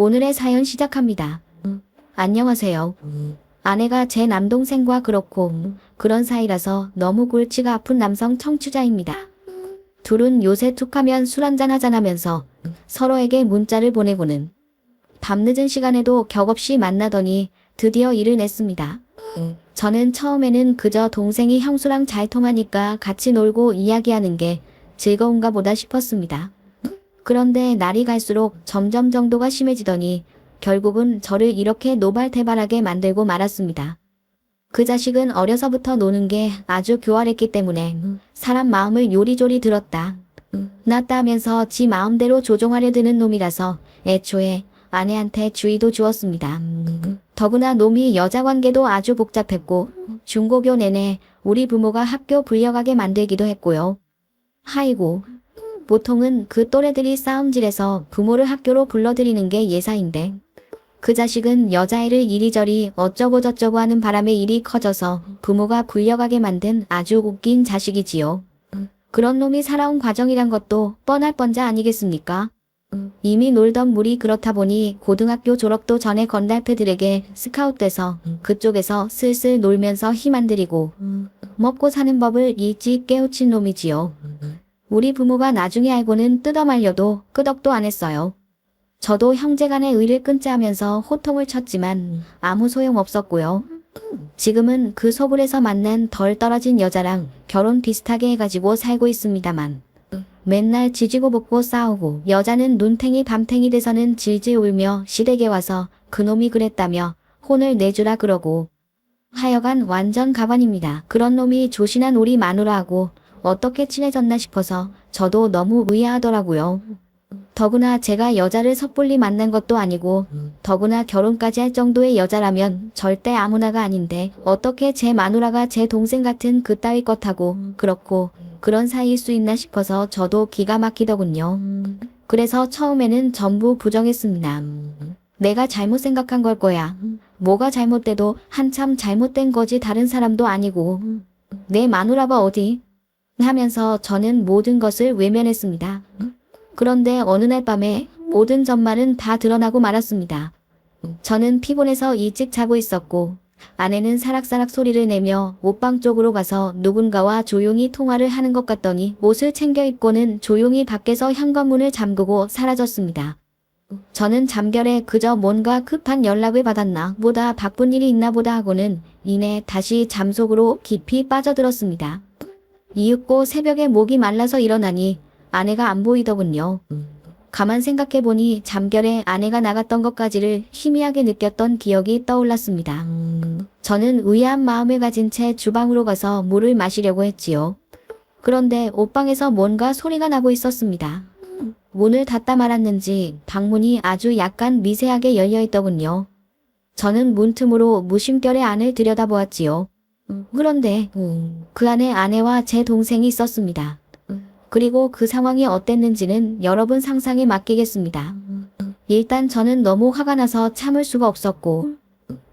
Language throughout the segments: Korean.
오늘의 사연 시작합니다. 안녕하세요. 아내가 제 남동생과 그렇고 그런 사이라서 너무 골치가 아픈 남성 청취자입니다. 둘은 요새 툭하면 술 한잔 하자면서 서로에게 문자를 보내고는 밤늦은 시간에도 격없이 만나더니 드디어 일을 냈습니다. 저는 처음에는 그저 동생이 형수랑 잘 통하니까 같이 놀고 이야기하는 게 즐거운가 보다 싶었습니다. 그런데 날이 갈수록 점점 정도가 심해지더니 결국은 저를 이렇게 노발대발하게 만들고 말았습니다. 그 자식은 어려서부터 노는 게 아주 교활했기 때문에 사람 마음을 요리조리 들었다. 낫다 하면서 지 마음대로 조종하려 드는 놈이라서 애초에 아내한테 주의도 주었습니다. 더구나 놈이 여자 관계도 아주 복잡했고 중고교 내내 우리 부모가 학교 불려가게 만들기도 했고요. 하이고 보통은 그 또래들이 싸움질해서 부모를 학교로 불러들이는 게 예사인데 그 자식은 여자애를 이리저리 어쩌고 저쩌고 하는 바람에 일이 커져서 부모가 불려가게 만든 아주 웃긴 자식이지요. 그런 놈이 살아온 과정이란 것도 뻔할 뻔자 아니겠습니까? 이미 놀던 물이 그렇다 보니 고등학교 졸업도 전에 건달패들에게 스카웃돼서 그쪽에서 슬슬 놀면서 힘 안 들이고 먹고 사는 법을 일찍 깨우친 놈이지요. 우리 부모가 나중에 알고는 뜯어말려도 끄덕도 안 했어요. 저도 형제간의 의를 끊자 하면서 호통을 쳤지만 아무 소용 없었고요. 지금은 그 소불에서 만난 덜 떨어진 여자랑 결혼 비슷하게 해가지고 살고 있습니다만 맨날 지지고 볶고 싸우고 여자는 눈탱이 밤탱이 돼서는 질질 울며 시댁에 와서 그놈이 그랬다며 혼을 내주라 그러고 하여간 완전 가관입니다. 그런 놈이 조신한 우리 마누라하고 어떻게 친해졌나 싶어서 저도 너무 의아하더라고요. 더구나 제가 여자를 섣불리 만난 것도 아니고 더구나 결혼까지 할 정도의 여자라면 절대 아무나가 아닌데 어떻게 제 마누라가 제 동생 같은 그 따위 것하고 그렇고 그런 사이일 수 있나 싶어서 저도 기가 막히더군요. 그래서 처음에는 전부 부정했습니다. 내가 잘못 생각한 걸 거야. 뭐가 잘못돼도 한참 잘못된 거지 다른 사람도 아니고 내 마누라가 어디? 하면서 저는 모든 것을 외면했습니다. 그런데 어느 날 밤에 모든 전말은 다 드러나고 말았습니다. 저는 피곤해서 일찍 자고 있었고 아내는 사락사락 소리를 내며 옷방 쪽으로 가서 누군가와 조용히 통화를 하는 것 같더니 옷을 챙겨 입고는 조용히 밖에서 현관문을 잠그고 사라졌습니다. 저는 잠결에 그저 뭔가 급한 연락을 받았나 보다 바쁜 일이 있나 보다 하고는 이내 다시 잠속으로 깊이 빠져들었습니다. 이윽고 새벽에 목이 말라서 일어나니 아내가 안 보이더군요. 가만 생각해보니 잠결에 아내가 나갔던 것까지를 희미하게 느꼈던 기억이 떠올랐습니다. 저는 의아한 마음을 가진 채 주방으로 가서 물을 마시려고 했지요. 그런데 옷방에서 뭔가 소리가 나고 있었습니다. 문을 닫다 말았는지 방문이 아주 약간 미세하게 열려 있더군요. 저는 문틈으로 무심결에 안을 들여다보았지요. 그런데 그 안에 아내와 제 동생이 있었습니다. 그리고 그 상황이 어땠는지는 여러분 상상에 맡기겠습니다. 일단 저는 너무 화가 나서 참을 수가 없었고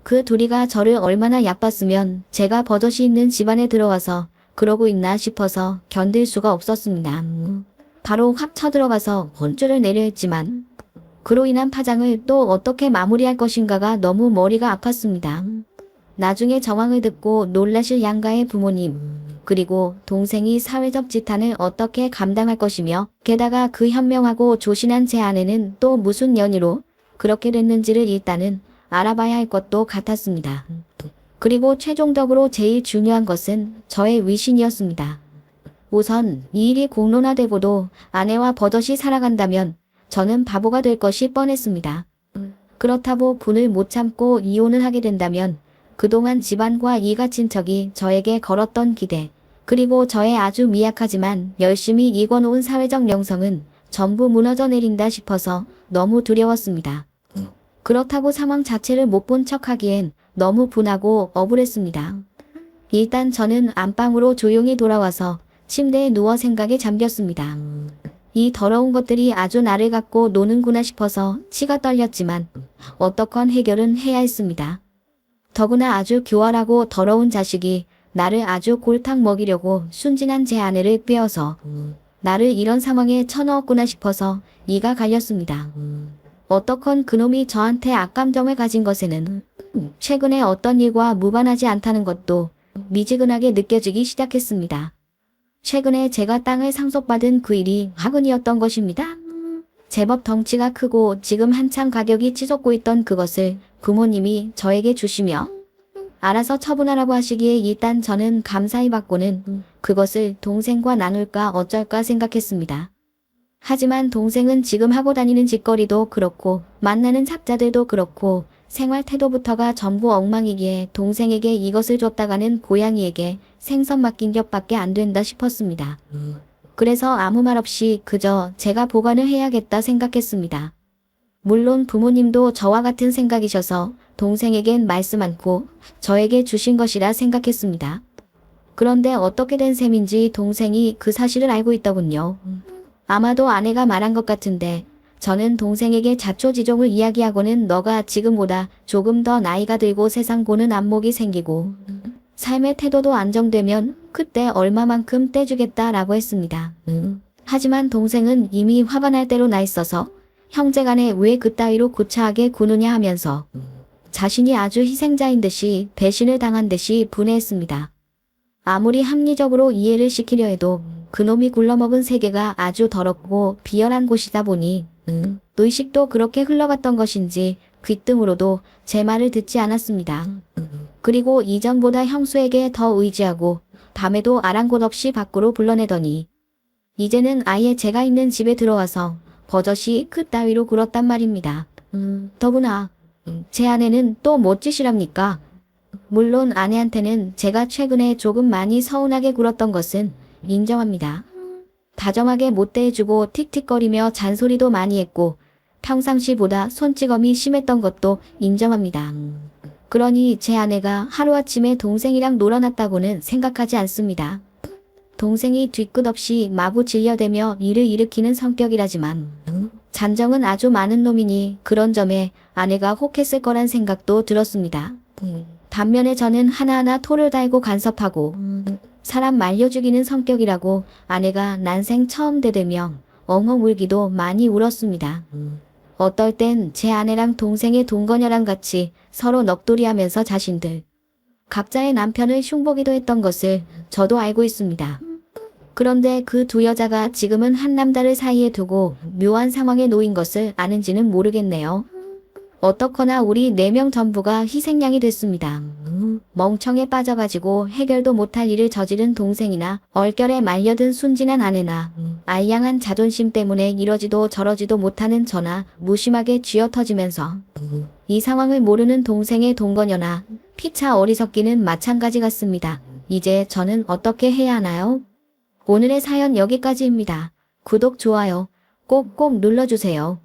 그 둘이가 저를 얼마나 얕봤으면 제가 버젓이 있는 집안에 들어와서 그러고 있나 싶어서 견딜 수가 없었습니다. 바로 확 쳐들어가서 혼쭐을 내려 했지만 그로 인한 파장을 또 어떻게 마무리할 것인가가 너무 머리가 아팠습니다. 나중에 정황을 듣고 놀라실 양가의 부모님, 그리고 동생이 사회적 지탄을 어떻게 감당할 것이며 게다가 그 현명하고 조신한 제 아내는 또 무슨 연유로 그렇게 됐는지를 일단은 알아봐야 할 것도 같았습니다. 그리고 최종적으로 제일 중요한 것은 저의 위신이었습니다. 우선 이 일이 공론화되고도 아내와 버젓이 살아간다면 저는 바보가 될 것이 뻔했습니다. 그렇다고 분을 못 참고 이혼을 하게 된다면 그동안 집안과 이가 친척이 저에게 걸었던 기대, 그리고 저의 아주 미약하지만 열심히 익어놓은 사회적 명성은 전부 무너져 내린다 싶어서 너무 두려웠습니다. 그렇다고 상황 자체를 못 본 척하기엔 너무 분하고 억울했습니다. 일단 저는 안방으로 조용히 돌아와서 침대에 누워 생각에 잠겼습니다. 이 더러운 것들이 아주 나를 갖고 노는구나 싶어서 치가 떨렸지만 어떡한 해결은 해야 했습니다. 더구나 아주 교활하고 더러운 자식이 나를 아주 골탕 먹이려고 순진한 제 아내를 빼어서 나를 이런 상황에 쳐넣었구나 싶어서 이가 갈렸습니다. 어떡건 그놈이 저한테 악감정을 가진 것에는 최근에 어떤 일과 무관하지 않다는 것도 미지근하게 느껴지기 시작했습니다. 최근에 제가 땅을 상속받은 그 일이 화근이었던 것입니다. 제법 덩치가 크고 지금 한참 가격이 치솟고 있던 그것을 부모님이 저에게 주시며 알아서 처분하라고 하시기에 일단 저는 감사히 받고는 그것을 동생과 나눌까 어쩔까 생각했습니다. 하지만 동생은 지금 하고 다니는 짓거리도 그렇고 만나는 잡자들도 그렇고 생활 태도부터가 전부 엉망이기에 동생에게 이것을 줬다가는 고양이에게 생선 맡긴 격밖에 안 된다 싶었습니다. 그래서 아무 말 없이 그저 제가 보관을 해야겠다 생각했습니다. 물론 부모님도 저와 같은 생각이셔서 동생에겐 말씀 않고 저에게 주신 것이라 생각했습니다. 그런데 어떻게 된 셈인지 동생이 그 사실을 알고 있더군요. 아마도 아내가 말한 것 같은데 저는 동생에게 자초지종을 이야기하고는 너가 지금보다 조금 더 나이가 들고 세상 보는 안목이 생기고 삶의 태도도 안정되면 그때 얼마만큼 떼주겠다라고 했습니다. 하지만 동생은 이미 화가 날 대로 나 있어서 형제간에 왜 그따위로 구차하게 구느냐 하면서 자신이 아주 희생자인 듯이 배신을 당한 듯이 분해했습니다. 아무리 합리적으로 이해를 시키려 해도 그놈이 굴러먹은 세계가 아주 더럽고 비열한 곳이다 보니 음, 의식도 그렇게 흘러갔던 것인지 귀등으로도 제 말을 듣지 않았습니다. 그리고 이전보다 형수에게 더 의지하고 밤에도 아랑곳 없이 밖으로 불러내더니 이제는 아예 제가 있는 집에 들어와서 버젓이 그 따위로 굴었단 말입니다. 음, 더구나 음, 제 아내는 또 멋짓이랍니까? 물론 아내한테는 제가 최근에 조금 많이 서운하게 굴었던 것은 인정합니다. 다정하게 못 대해주고 틱틱거리며 잔소리도 많이 했고 평상시보다 손찌검이 심했던 것도 인정합니다. 그러니 제 아내가 하루아침에 동생이랑 놀아났다고는 생각하지 않습니다. 동생이 뒤끝 없이 마구 질려대며 일을 일으키는 성격이라지만 잔정은 아주 많은 놈이니 그런 점에 아내가 혹했을 거란 생각도 들었습니다. 반면에 저는 하나하나 토를 달고 간섭하고 사람 말려 죽이는 성격이라고 아내가 난생 처음 대들며 엉엉 울기도 많이 울었습니다. 어떨 땐 제 아내랑 동생의 동거녀랑 같이 서로 넋돌이하면서 자신들 각자의 남편을 흉보기도 했던 것을 저도 알고 있습니다. 그런데 그 두 여자가 지금은 한 남자를 사이에 두고 묘한 상황에 놓인 것을 아는지는 모르겠네요. 어떻거나 우리 네 명 전부가 희생양이 됐습니다. 멍청에 빠져가지고 해결도 못할 일을 저지른 동생이나 얼결에 말려든 순진한 아내나 알량한 자존심 때문에 이러지도 저러지도 못하는 저나 무심하게 쥐어터지면서 이 상황을 모르는 동생의 동거녀나 피차 어리석기는 마찬가지 같습니다. 이제 저는 어떻게 해야 하나요? 오늘의 사연 여기까지입니다. 구독, 좋아요 꼭꼭 눌러주세요.